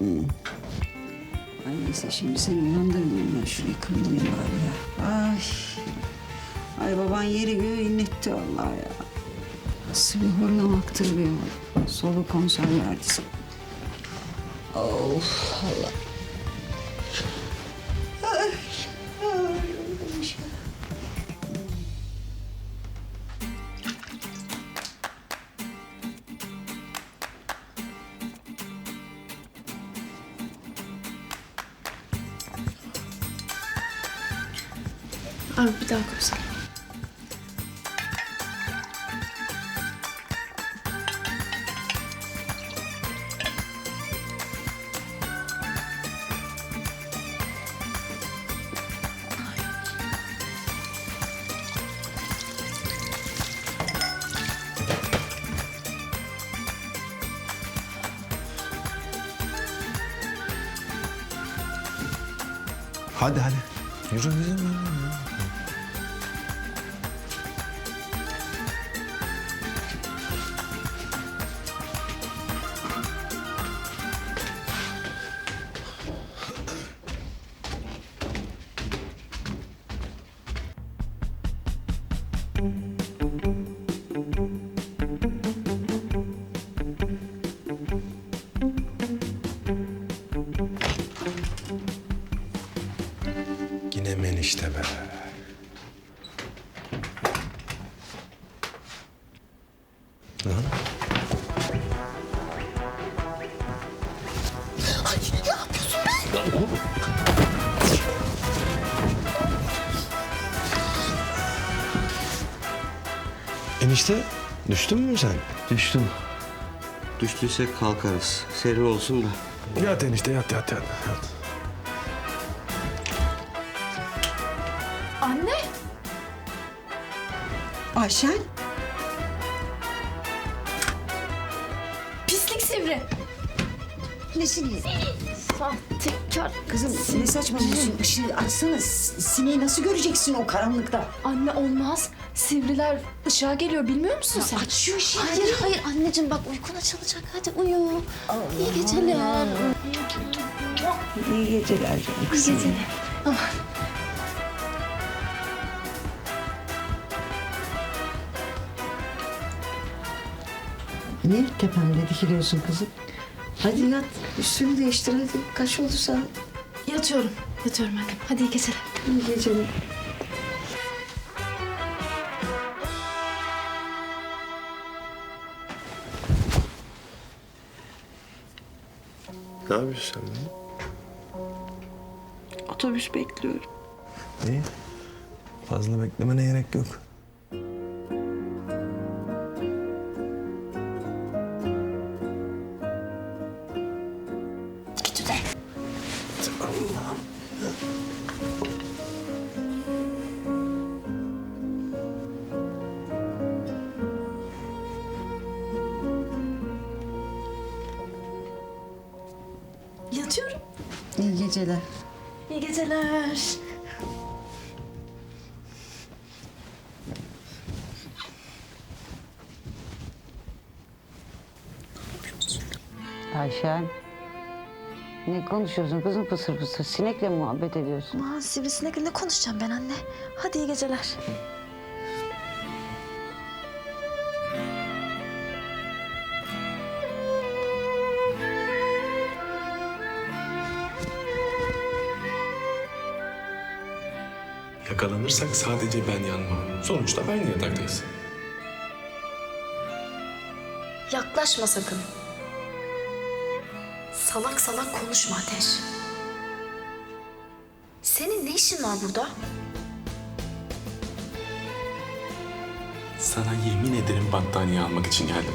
Ay neyse şimdi seni uyandırmayayım ben şurayı kırılayım bari ya. Ay. Ay baban yeri göğü inletti vallahi ya. Nasıl bir horlamaktır be o. Solu konser verdi. Of Allah. Abi bir daha koysana. Hadi hadi. Yürü yürü. yürü. Yine menişte be. Lan. Enişte düştün mü sen? Düştüm. Düştüysek kalkarız. Seri olsun da. Yat enişte yat yat yat. yat. Ayşen. Pislik sivri. Nesini? Sahtekar. Kızım ne saçmalıyorsun? Işığı açsana. S- Sineği nasıl göreceksin o karanlıkta? Anne olmaz. Sivriler ışığa geliyor bilmiyor musun sen? Aç şu ışığı. Hayır hayır anneciğim bak uykun açılacak hadi uyu. İyi geceler. İyi geceler canım kızım. geceler. Niye tepemde dikiliyorsun kızım? Hadi yat. Üstünü değiştir hadi. Kaç oldu saat? Yatıyorum. Yatıyorum annem. Hadi iyi geceler. İyi geceler. Ne yapıyorsun sen be? Otobüs bekliyorum. İyi. Fazla beklemene gerek yok. İyi geceler. İyi geceler. Ayşen. Ne konuşuyorsun kızım pısır pısır? Sinekle mi muhabbet ediyorsun? Aman sivrisinekle ne konuşacağım ben anne. Hadi iyi geceler. Yakalanırsak sadece ben yanmam. Sonuçta aynı yataktayız. Yaklaşma sakın. Salak salak konuşma Ateş. Senin ne işin var burada? Sana yemin ederim battaniye almak için geldim.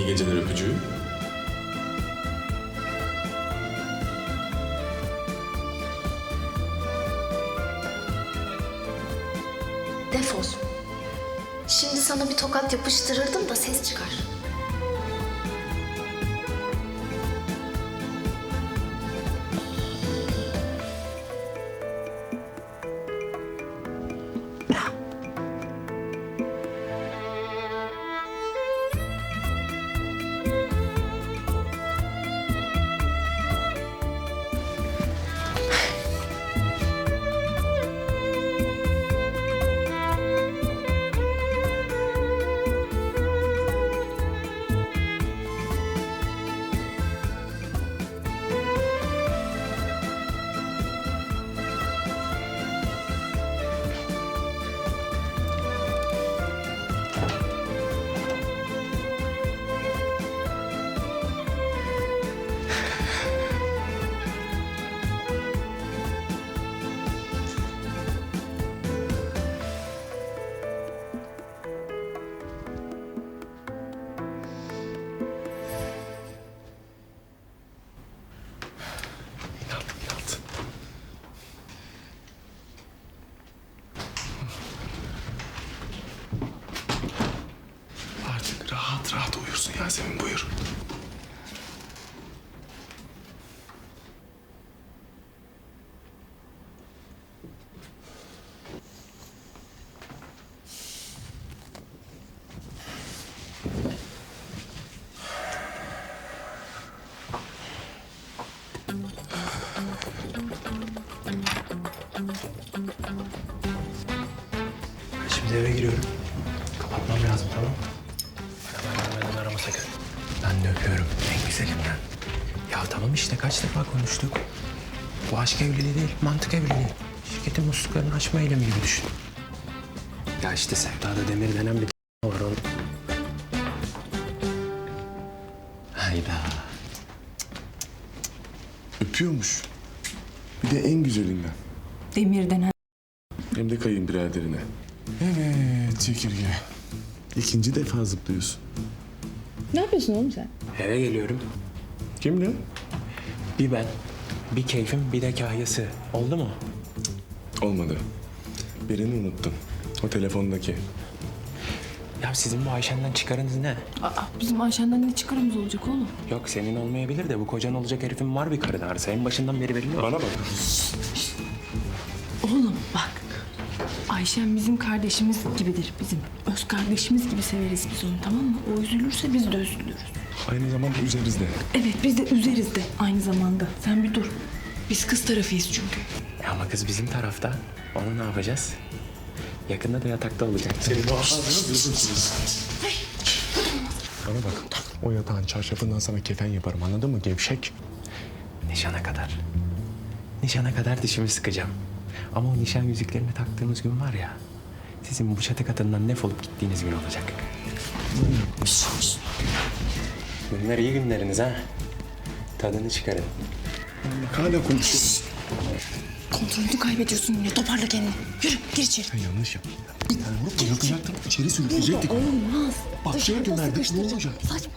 İyi geceler öpücüğü. Defol. Şimdi sana bir tokat yapıştırırdım da ses çıkar. Şimdi eve giriyorum. Kapatmam lazım tamam mı? Arama sakın. Ben de öpüyorum en güzelinden. Ya tamam işte kaç defa konuştuk. Bu aşk evliliği değil, mantık evliliği. Şirketin musluklarını açma eylemi gibi düşün. Ya işte Sevda'da Demir denen bir var onun. Hayda. Öpüyormuş. Bir de en güzelinden. Demir denen. Hem de kayınbiraderine. Evet çekirge. İkinci defa zıplıyorsun. Ne yapıyorsun oğlum sen? Eve geliyorum. Kimle? Bir ben, bir keyfim, bir de kahyası. Oldu mu? Olmadı. Birini unuttum. O telefondaki. Ya sizin bu Ayşen'den çıkarınız ne? Aa, bizim Ayşen'den ne çıkarımız olacak oğlum? Yok senin olmayabilir de bu kocan olacak herifin var bir karın ağrısı. En başından beri belli. Bana bak. Oğlum bak. Ayşen bizim kardeşimiz gibidir bizim. Öz kardeşimiz gibi severiz biz onu tamam mı? O üzülürse biz de üzülürüz. Aynı zamanda üzeriz de. Evet biz de üzeriz de aynı zamanda. Sen bir dur. Biz kız tarafıyız çünkü. Ya ama kız bizim tarafta. Onu ne yapacağız? Yakında da yatakta olacak. Bana bak. O yatağın çarşafından sana kefen yaparım anladın mı gevşek? Nişana kadar. Nişana kadar dişimi sıkacağım. Ama o nişan yüzüklerini taktığımız gün var ya... ...sizin bu çatı katından defolup gittiğiniz gün olacak. Bunlar iyi günleriniz ha. Tadını çıkarın. Hala konuşuyorsun. Kontrolünü kaybediyorsun yine. Toparla kendini. Yürü gir içeri. Sen yanlış yaptın. Bir tane vurup bayıltacaktın. içeri sürükleyecektik. Olmaz. Bak şöyle verdik ne olacak? Saçma.